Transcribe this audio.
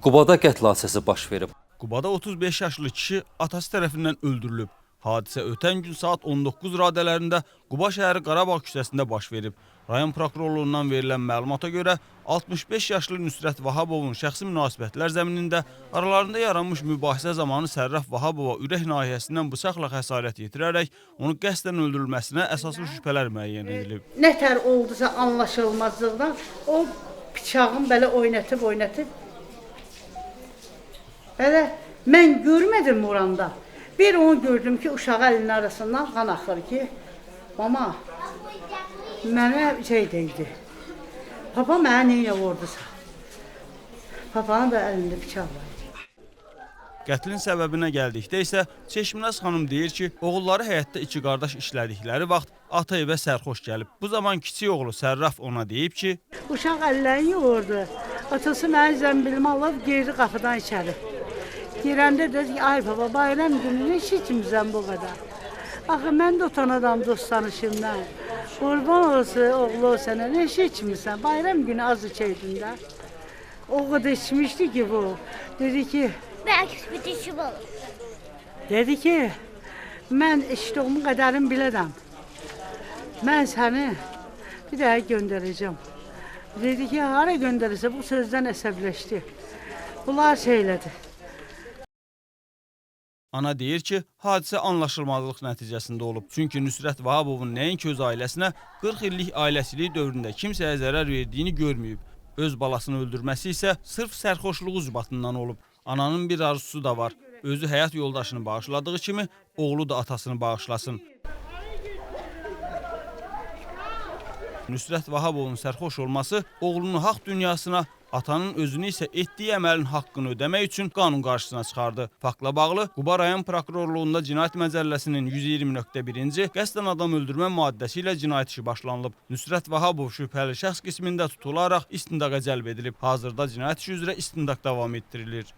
Qubada qətl hadisəsi baş verib. Qubada 35 yaşlı kişi atası tərəfindən öldürülüb. Hadisə ötən gün saat 19 radələrində Quba şəhəri Qarabağ küçəsində baş verib. Rayon prokurorluğundan verilən məlumata görə 65 yaşlı Nüsrət Vahabovun şəxsi münasibətlər zəminində aralarında yaranmış mübahisə zamanı Sərraf Vahabova ürək nahiyəsindən bıçaqla xəsarət yetirərək onu qəsdən öldürülməsinə əsaslı şübhələr müəyyən edilib. nətər oldusa anlaşılmazlıqdan o bıçağın belə oynatıb oynatıb belə mən görmədim oranda. Bir onu gördüm ki, uşağı əlinin arasından qan axır ki, mama mənə şey deyildi. Papa mənə neyə vurdusa. Papanın da əlində bıçaq var. Qətlin səbəbinə gəldikdə isə Çeşminaz xanım deyir ki, oğulları həyətdə iki qardaş işlədikləri vaxt ata evə sərxoş gəlib. Bu zaman kiçik oğlu Sərraf ona deyib ki, Uşaq əllərini yoğurdu. Atası mənə zəmbilimi alıb girdi qapıdan içəri. Girəndə dedi ki, ay baba bayram günü nə içmirsən bu qədər? Axı mən də utanadan dost tanışımdan. Qurban olsun oğlu sənə nə içmirsən? Bayram günü az içəydin də. O qədər içmişdi ki bu. Dedi ki, Belki bir dişim olur. dedi ki, mən eşitdiyim qədərin bilirəm. Mən səni bir daha göndərəcəm. Dedi ki, hara göndərirsə bu sözdən əsəbləşdi. Bunlar şeylədi. Ana deyir ki, hadisə anlaşılmazlıq nəticəsində olub. Çünki Nüsrət Vahabovun nəinki öz ailəsinə 40 illik ailəsilik dövründə kimsəyə zərər verdiyini görməyib. Öz balasını öldürməsi isə sırf sərxoşluğu ucbatından olub. Ananın bir arzusu da var. Özü həyat yoldaşını bağışladığı kimi oğlu da atasını bağışlasın. Nüsrət Vahabovun sərxoş olması oğlunu haqq dünyasına, atanın özünü isə etdiyi əməlin haqqını ödəmək üçün qanun qarşısına çıxardı. Faktla bağlı Quba rayon prokurorluğunda Cinayət Məcəlləsinin 120.1-ci qəsdən adam öldürmə maddəsi ilə cinayət işi başlanılıb. Nüsrət Vahabov şübhəli şəxs qismində tutularaq istintaqa cəlb edilib. Hazırda cinayət işi üzrə istintaq davam etdirilir.